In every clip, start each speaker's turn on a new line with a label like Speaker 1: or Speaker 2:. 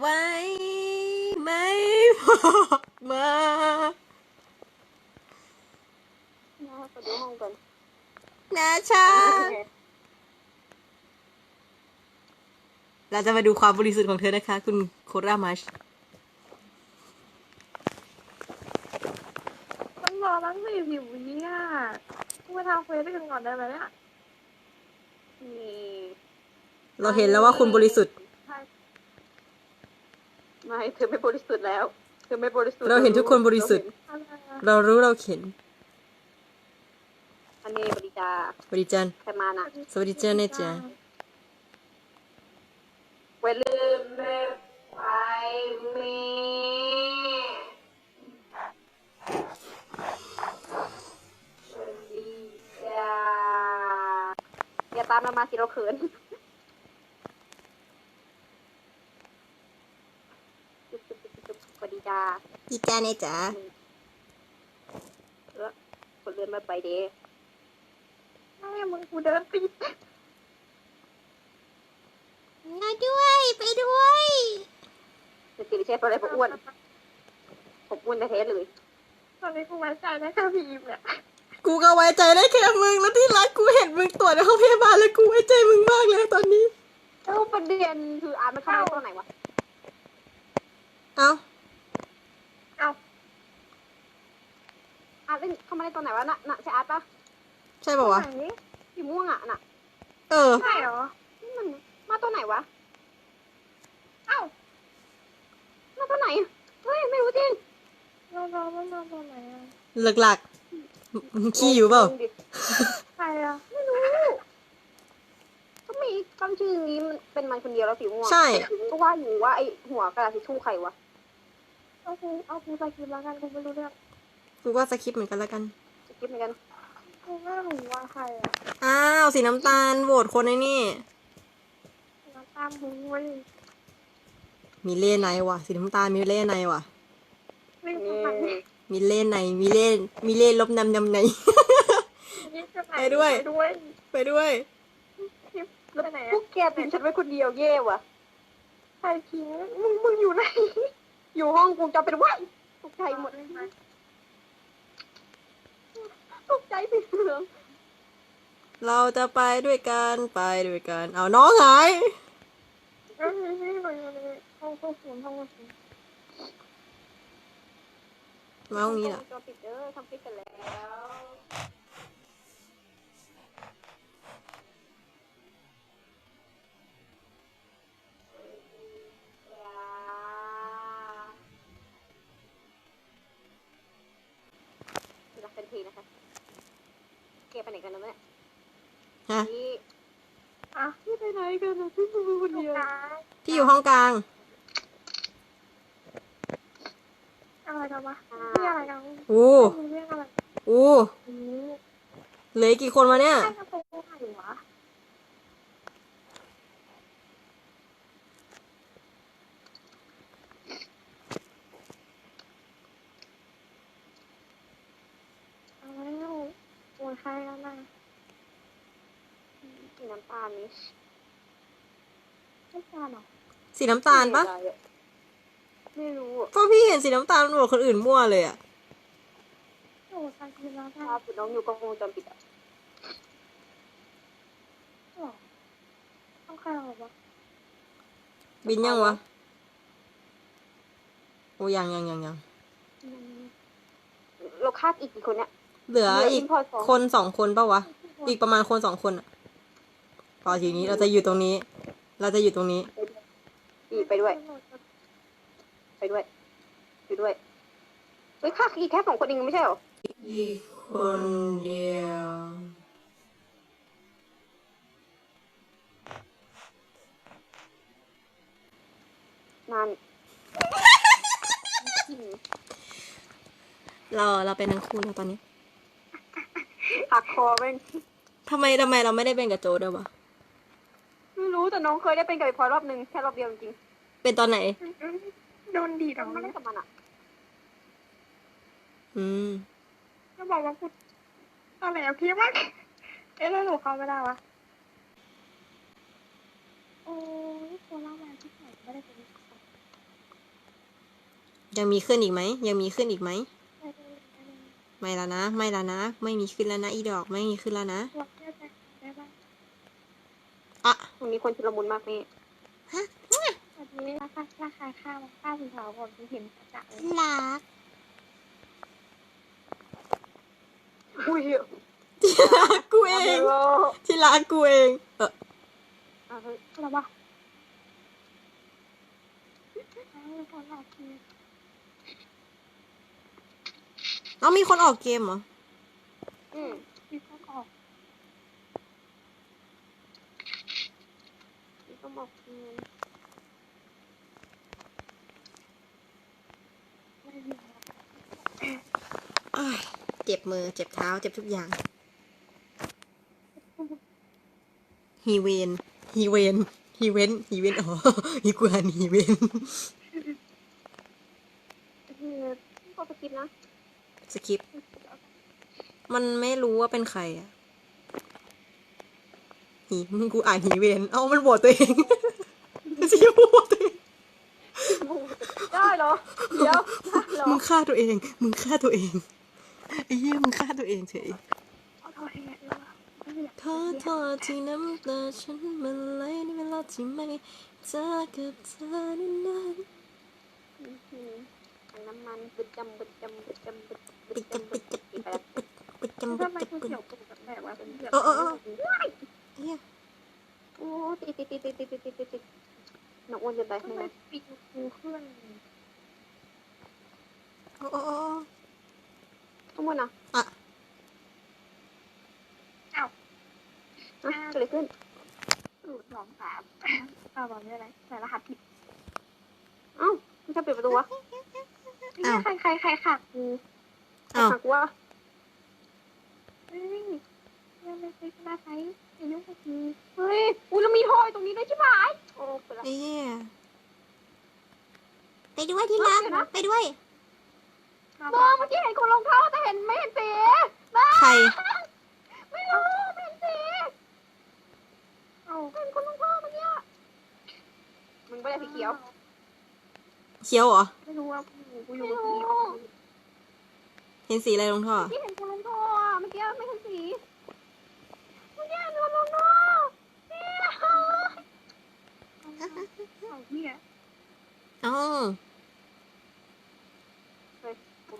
Speaker 1: ไว้ไม่บอกมา
Speaker 2: น่าไปดูห้องกัน
Speaker 1: นะชา เราจะมาดูความบริสุทธิ์ของเธอนะคะ คุณโครามัช
Speaker 3: ต้องรอตั้งสี่สิบวิอะกูมาทำเควสด้วยกันก่อนได้ไหมเนี่ย
Speaker 2: มี
Speaker 1: เราเห็นแล้วว่าคุณบริสุทธิ์
Speaker 3: ใช่
Speaker 2: ไม่เธอไม่บริสุทธิ์แล้ว เธอไม่บริสุทธิ์
Speaker 1: เราเห็นทุกคนบริสุทธิ์
Speaker 3: อะไรอะ
Speaker 1: เรารู้เราเห็น
Speaker 2: อันนี้บริจา
Speaker 1: สวัสดีจัน
Speaker 2: ใครมานะ
Speaker 1: สวัสดีจ้าเนจ้า
Speaker 2: เวลืมไม่ไปมีสวัสดีจ้าอย่าตามเรามาสิเราเขินจุ๊บจุ๊บจุ๊บจุ๊บสวัสดี จ้า
Speaker 1: ดีจ้าเนจ้า
Speaker 2: เออคนเลื่อนไม่ไปเด้
Speaker 3: ไม่มึงกูเดินติด
Speaker 1: มาด้วยไปด้วย
Speaker 2: จะติดเชฟอะไรผมอ้วนผมอ้วนแท้ๆเลย
Speaker 3: ตอนนี้กูไว้ใจได้แค่พีมเนี่ย
Speaker 1: กูก็ไว้ใจได้แค่มึงแล้วที่รักกูเห็นมึงตรวจในห้องพยาบาลแล้วกูไว้ใจมึงมากเลยตอนนี้
Speaker 2: แล้วประเด็นคืออาร์ตมันเข้ามาได้ตอนไหนวะ
Speaker 1: เอ้า
Speaker 3: เอา
Speaker 2: อาร์ตเล่นเข้ามาได้ตอนไหนวะน่ะน่ะใช่อาร์ตปะ
Speaker 1: ใช่ป่าวะ
Speaker 3: ไหน
Speaker 2: สีม่วงอะน่ะ
Speaker 1: เออ
Speaker 3: ใช่เหรอ
Speaker 2: นี่มันมาตอนไหนวะ
Speaker 3: เอ้า
Speaker 2: มาตอนไหนเฮ้ยไม่รู้จริง
Speaker 3: เรารอมันมาตอนไหนอะ
Speaker 1: หลักๆมึงขี้อยู่เปล่า
Speaker 2: งงดิ
Speaker 3: ใครอะ
Speaker 2: ไม่รู้ก็มีตั้งชื่อนี้มันเป็นมันคนเดียวแล้วสีม่วง
Speaker 1: ใช่
Speaker 2: ก็ว่าอยู่ว่าไอหัวกระดาษทิชชู่ใครวะ
Speaker 3: เอากูเอากูไปกินแล้วกันกูไม่รู้เรื่อง
Speaker 1: กูว่าสคริปต์เหมือนกันแล้วกัน
Speaker 2: จะคิดเหมือนกัน
Speaker 3: กูไม่รู้ว่าใครอะ
Speaker 1: อ้าวสีน้ำตาลโหวตคนไอ้นี่
Speaker 3: น้ำตามมึงเว้ย
Speaker 1: มีเล่ในว่ะ สีน้ำตาลมีเล่ในว่ะ
Speaker 3: วิ่ง
Speaker 2: นี่
Speaker 3: เข้าไป
Speaker 1: มีเล่ในมีเล่มีเล่ลบนำนำใน
Speaker 3: นี่จะไหน
Speaker 1: ไปด้วย
Speaker 3: ไปด้วย
Speaker 1: ไปด้วย
Speaker 3: ไปไหน
Speaker 2: พว
Speaker 3: อะ
Speaker 2: กแกทิ้งฉันไว้คนเดียวเย่ว่ะ
Speaker 3: ใครทิ้งมึงมึงอยู่ไหน
Speaker 2: อยู่ห้องกูจะเป็นว่าตกใจหมด ตกใจสิเหลือง
Speaker 1: เราจะไปด้วยกันไปด้วยกัน เอาน้องหาย
Speaker 3: เอ้ยนี่มันอยู่ในห้องควบคุมห้องควบคุม
Speaker 1: มาห้องนี้เหรอ
Speaker 2: จอปิดเด้อทำคลิปกันแล้ว ไปไหนกันนะแม่
Speaker 1: ฮะ
Speaker 2: นี่
Speaker 3: อะ
Speaker 2: พี่ไปไหนกันนะพี่มือคน
Speaker 3: ลูก
Speaker 2: เดียว
Speaker 3: ค้า
Speaker 1: พี่อยู่ห้องกลาง
Speaker 3: อะไรกันวะนี่อะไรกัน
Speaker 1: อู้
Speaker 3: มึงเรียกอะไร
Speaker 1: อู้
Speaker 3: อืม
Speaker 1: เหลืออีกกี่คนวะเนี่ย
Speaker 3: ใครกระโปรงไหนวะเอาแล้วโวยใครแล้วนะ
Speaker 2: สีน้ำ ตาลนี่
Speaker 3: ไม่ทราบหรอ
Speaker 1: สีน้ำตาลปะ
Speaker 2: ไม่รู้อะ
Speaker 1: เพราะพี่เห็นสีน้ำตาลโหวตคนอื่นมั่วเลยอะ
Speaker 3: โอ้ใครกินแล้วกัน
Speaker 2: ภาพน้องอยู่กล้องวงจรปิดอะ
Speaker 3: หรอต้องใครหรอวะ
Speaker 1: บินยังวะโอ้ยังยังยังยัง
Speaker 3: อืม
Speaker 2: เราคาดอีกกี่คนเนี่ย
Speaker 1: เหลืออีก
Speaker 2: พอสอง
Speaker 1: คนสองคนปะวะ อีกประมาณคนสองคนอะ พอทีนี้เราจะอยู่ตรงนี้ เราจะอยู่ตรงนี้
Speaker 2: อีกไปด้วย ไปด้วยไปด้วยเฮ้ยค่าอีกแค่สองคนเองไม่ใช่เหรอ
Speaker 1: อีกคนเดียว
Speaker 2: นาน
Speaker 1: เราเราเป็นทั้งคู่แล้วตอนนี้
Speaker 2: หักคอแม่ง
Speaker 1: ทำไมทำไมเราไม่ได้เป็นกับโจด้วยวะ
Speaker 2: ไม่ รู้แต่น้องเคยได้เป็นกับไอ้พลอยรอบนึงแค่รอบเดียวจริง
Speaker 1: เป็นตอนไหน
Speaker 3: โดนดีด
Speaker 2: ๆ
Speaker 3: ออก
Speaker 2: ไม่
Speaker 3: มา
Speaker 2: ได้กับมันอะ
Speaker 1: อืม
Speaker 3: ก็บอกว่ากูอะไรเอาพี่มากเอ๊ะแล้วหนูเข้าไม่ได้วะโอ้ยตัวเล่ามาที่ไหนไม่ได้เป็น
Speaker 1: ยังมีขึ้นอีกไหม ยังมีขึ้นอีกไหม
Speaker 3: ไปเลยไปเลย
Speaker 1: ไม่แล้วนะ ไม่แล้วนะ ไม่มีขึ้นแล้วนะ อีดอก ไม่มีขึ้นแล้วนะ
Speaker 3: ตัวเพื่อนไปได้บ้าง
Speaker 1: อะ
Speaker 2: ตรงนี้คนชุลมุนมากนี่
Speaker 3: วันนี้ราคาราคาข้าวข้าวสีขาวก่อนที่เห็นจะเลย
Speaker 1: รัก
Speaker 2: อุ้ย
Speaker 1: ที่รักกูเองที่รักกูเองเออ
Speaker 2: อะเฮ้ย
Speaker 3: อะไรวะเอาคนออกที
Speaker 1: เอามีคนออกเกมเหรอ
Speaker 2: อืม
Speaker 3: มีคนออก
Speaker 2: นี่ก็ บอกอืม
Speaker 3: ไม่มีแล้ว
Speaker 1: อ้ายเจ็บมือ เจ็บเท้า เจ็บทุกอย่าง ฮีเวน ฮีเวน ฮีเวน ฮีเวน อ๋อ ฮีกวนฮีเวน
Speaker 2: คือพอสกิปนะ
Speaker 1: สคริปต์มันไม่รู้ว่าเป็นใครอะ ฮีมึงกูอ่านฮีเวนเอามันโหวตตัวเองจะยังโหวตตัวเอง
Speaker 2: ได้เหรอ เดี๋ยวเหรอ
Speaker 1: มึงฆ่าตัวเอง มึงฆ่าตัวเองไอ้เหี้ยมึงฆ่าตัวเองเฉย
Speaker 3: เอาโทษทีเลยวะไม่อยาก
Speaker 1: ขอโทษที่น้ำตาฉันมันไหลในเวลาที่ไม่เจอกับเธอนาน
Speaker 2: อืมถังน้ำมันบึดจำบึดจำบึดจำบึด
Speaker 1: ๆ
Speaker 2: บึ
Speaker 1: ปิ
Speaker 2: ด
Speaker 1: ดจับ
Speaker 2: จำบึ
Speaker 1: ปิด
Speaker 2: ด
Speaker 1: จับ
Speaker 2: ปิ
Speaker 1: ปิ
Speaker 2: ด
Speaker 1: ด
Speaker 2: ไป
Speaker 1: จับ
Speaker 2: แล้ว
Speaker 1: ปิดปิดจับปิดจับ
Speaker 3: ทำไมกูเขียวเป็นแบบแบบว่าเป็นแบบ
Speaker 1: เออเออเออ เหี้ย
Speaker 2: โอ้ติดติดติดติดติดติดติดติดติดน้องอ้วนจะไป
Speaker 3: ทำ
Speaker 2: ไม่
Speaker 3: ไม
Speaker 2: ไหม
Speaker 3: ปีกกูขึ้น
Speaker 1: โอ้โอ้โอ้
Speaker 2: น้องอ้วนอะ
Speaker 1: อะ
Speaker 2: อะเกิดอะไรขึ้น
Speaker 3: สูตรสองสามเอาบอกไม่อะไรใส่รหัสผิด
Speaker 2: เอ้ามันจะปิดประตูวะ
Speaker 3: ใครใครใครขักกู
Speaker 1: อ้าว
Speaker 2: หักวะ
Speaker 3: เฮ้ยยังไม่ใช่หน้าไซส์อย่ายุ่งกับกู
Speaker 2: เฮ้ยอุ้ยแล้วมีทอยตรงนี้ด้วยใช่ไหมโอ้ไปละ
Speaker 1: ไอ้เหี้ยไปด้วยที่รัก
Speaker 2: เดี๋ยวนะ
Speaker 1: ไปด้วย
Speaker 3: มา
Speaker 2: เอ
Speaker 3: บ้า
Speaker 2: อเมื่อกี้เห็นคนรองเท้าแต่เห็นไม่เห็นสีบ้า
Speaker 1: ใคร
Speaker 2: ไม่รู้ไม่เห็นสี
Speaker 3: เอา
Speaker 2: เห็นคนรองเท้าเมื่อกี้มึงไม่ได้สีเขียว
Speaker 1: เขียวเหรอ
Speaker 3: ไม่รู้ว่ากูกูอยู่
Speaker 2: ไม่
Speaker 3: กับ
Speaker 2: รู้
Speaker 3: สีออก
Speaker 1: เห็นสีอะไรลงท่อ
Speaker 2: เมื่อกี้เห็นคนรองเท้าอะเมื่อกี้ไม่เห็นสีเมื่อกี้เห็นคนรองเท้าเนี่ย
Speaker 3: เอาเหี้ย
Speaker 1: อ๋อ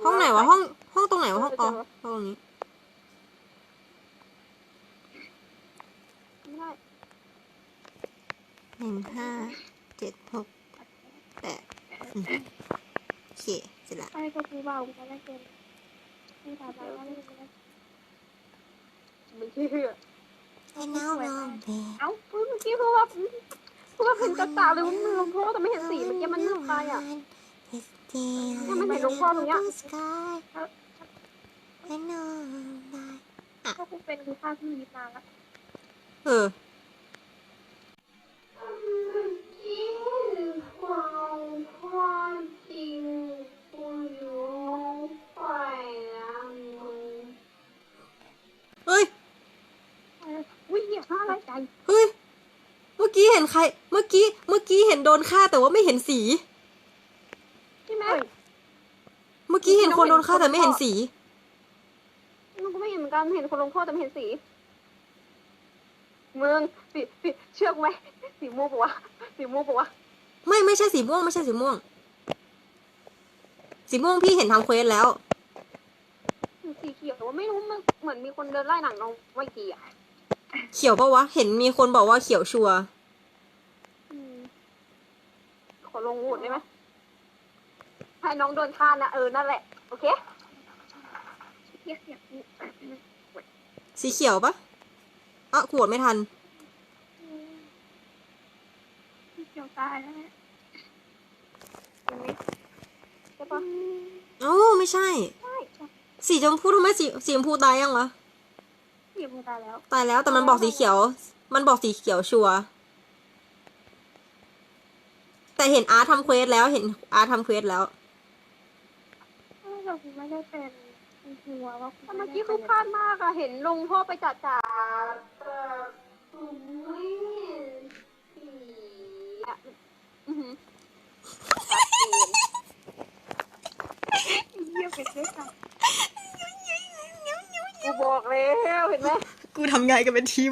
Speaker 1: ห้องไหนวะ ห้อง ห้องตรงไหนวะ ห้อง อ๋อ ห้องตรงนี้
Speaker 2: ไม่ได้
Speaker 1: หนึ่งห้าเจ็ดหกแปดอืมโอเคเสร็จละ
Speaker 3: ไอ้ก็กูเบากูไม่เกินกูถามไปว่าเล่นไม่
Speaker 2: ไม่เชื่อ
Speaker 1: ไอ้น้องน้องเบ
Speaker 3: เอ้า
Speaker 2: เฮ้ยเมื่อกี้คือว่าคือว่าเห็นกระตาเลยว่ามันรองเท้าแต่ไม่เห็นสีเมื่อกี้มันมืดไปอะ
Speaker 1: เนี่ย
Speaker 2: มันเห็นหลวงพ่อตรงเนี้ย
Speaker 1: ไอ้น้อง
Speaker 3: ถ้ากูเป็นกูฆ่าพี่วิทย์มาแล้ว
Speaker 1: เออ
Speaker 2: ความความจริงกูอยู่ไปนะมึง
Speaker 1: เฮ้ย
Speaker 3: อุ้ยเหี้ย ฆ่าอะไรใจ
Speaker 1: เฮ้ย เมื่อกี้เห็นใคร เมื่อกี้ เมื่อกี้เห็นโดนฆ่าแต่ว่าไม่เห็นสี
Speaker 2: ใช่ไหม
Speaker 1: เมื่อกี้เห็นคนโดนฆ่าแต่ไม่เห็นสี
Speaker 2: มันก็ไม่เห็นเหมือนกันเห็นคนลงโทษแต่ไม่เห็นสีมึงสีสีเชือกไหมสีม่วงปะวะสีม่วงปะวะ
Speaker 1: ไม่ไม่ใช่สีม่วงไม่ใช่สีม่วง สีม่วงพี่เห็นทำเควสแล้ว
Speaker 2: สีเขียวว่าไม่รู้มันเหมือนมีคนเดินไล่หนังน้องไว้กี่อะ
Speaker 1: เขียวปะวะ เห็นมีคนบอกว่าเขียวชัวร์
Speaker 2: อืมขอลงโหวตได้ไหมให้น้องโดนฆ่านะเออ นั่นแหละ โอเค
Speaker 3: เหี้ยเสียกู
Speaker 1: สีเขียวปะอะขวดไม่ทัน
Speaker 3: พี่เกี่ยวตายแล้วเนี่ย
Speaker 2: เห็นไหมใช่ปะ
Speaker 1: โอ้ไม่ใช่
Speaker 2: ใช่
Speaker 1: สีชมพูทำไมสีสีชมพูตายยังวะ
Speaker 3: พี่กูตายแล้ว
Speaker 1: ตายแล้วแต่มันบอกสีเขียว มันบอกสีเขียวชัวร์แต่เห็นอาร์ตทำเควสแล้วเห็นอาร์ตทำเควสแล้ว
Speaker 3: ถ้ากูไม่ได้เป็นกูกลัวว่ากู
Speaker 2: แต่เมื่อกี้คือพลาดมากอะเห็นลงโทษไปจัดจ่าแต่ไม่เห็นสีอะอือหือชัดเจน
Speaker 3: ด้วยกัน
Speaker 2: กูบอกแล้วเห็นไหม
Speaker 1: กู ทำงานกันเป็นทีม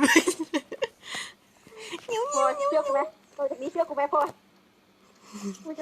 Speaker 2: พลอยเชื่อกูไหมพลอยจากนี้เชื่อกูไหมพลอย